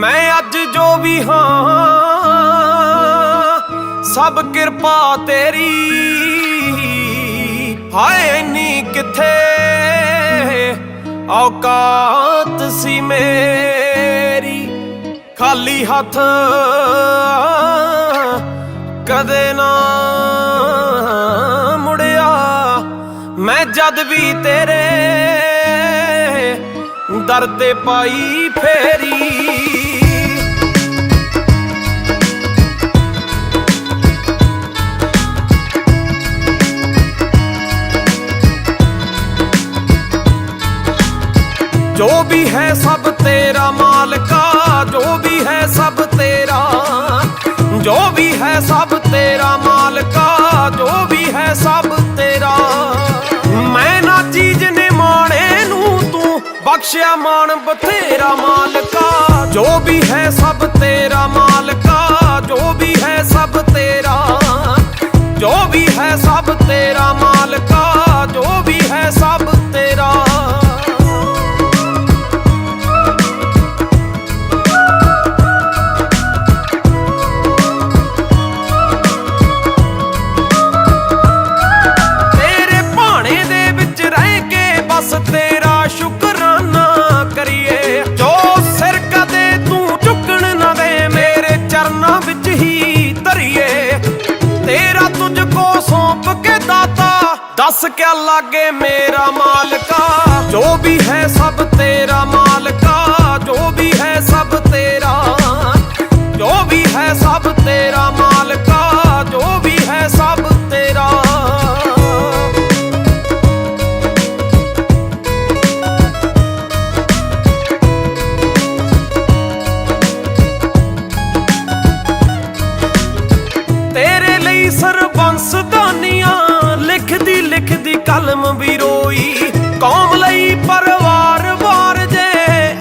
ਮੈਂ ਅੱਜ ਜੋ ਵੀ ਹਾਂ, ਸਭ ਕਿਰਪਾ ਤੇਰੀ। ਹਾਏ ਨੀ ਕਿੱਥੇ? ਔਕਾਤ ਸੀ ਮੇਰੀ, ਖਾਲੀ ਹੱਥ। ਕਦੇ ਨਾ ਮੁੜਿਆ, ਮੈਂ ਜਦ ਵੀ ਤੇਰੇ ਦਰ ਤੇ ਪਾਈ ਫੇਰੀ। ਜੋ ਵੀ ਹੈ ਸਭ ਤੇਰਾ ਮਾਲਕਾ, ਜੋ ਵੀ ਹੈ ਸਭ ਤੇਰਾ। ਜੋ ਵੀ ਹੈ ਸਭ ਤੇਰਾ ਮਾਲਕਾ, ਜੋ ਵੀ ਹੈ ਸਭ ਤੇਰਾ। ਮੈਂ ਨਾ ਚੀਜ਼ ਨੇ ਮਾਣੇ ਨੂੰ, ਤੂੰ ਬਖਸ਼ਿਆ ਮਾਣ ਬਥੇਰਾ ਮਾਲਕਾ। ਜੋ ਵੀ ਹੈ ਸਭ ਦੱਸ ਕਿਆ ਲਾਗੇ ਮੇਰਾ ਮਾਲਕਾ? ਜੋ ਵੀ ਹੈ ਸਭ ਤੇਰਾ ਲਿਖਦੀ ਕਲਮ ਵੀ ਰੋਈ। ਕੌਮ ਲਈ ਪਰਿਵਾਰ ਵਾਰ ਜੇ,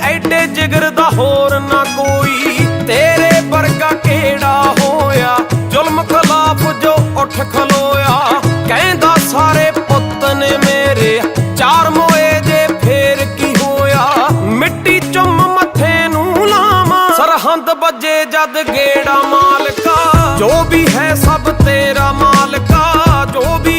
ਐਡੇ ਜਿਗਰ ਦਾ ਹੋਰ ਨਾ ਕੋਈ। ਤੇਰੇ ਵਰਗਾ ਕਿਹੜਾ ਹੋਇਆ? ਜ਼ੁਲਮ ਖਿਲਾਫ ਜੋ ਉੱਠ ਖਲੋਇਆ। ਕਹਿੰਦਾ ਸਾਰੇ ਪੁੱਤ ਨੇ ਮੇਰੇ, ਚਾਰ ਮੋਏ ਜੇ ਫੇਰ ਕੀ ਹੋਇਆ? ਮਿੱਟੀ ਚੁੰਮ ਮੱਥੇ ਨੂੰ ਲਾਵਾਂ, ਸਰਹੰਦ ਵੱਜੇ ਜਦ ਗੇੜਾ ਮਾਲਕਾ। ਜੋ ਵੀ ਹੈ ਸਭ ਤੇਰਾ ਮਾਲਕਾ, ਜੋ ਵੀ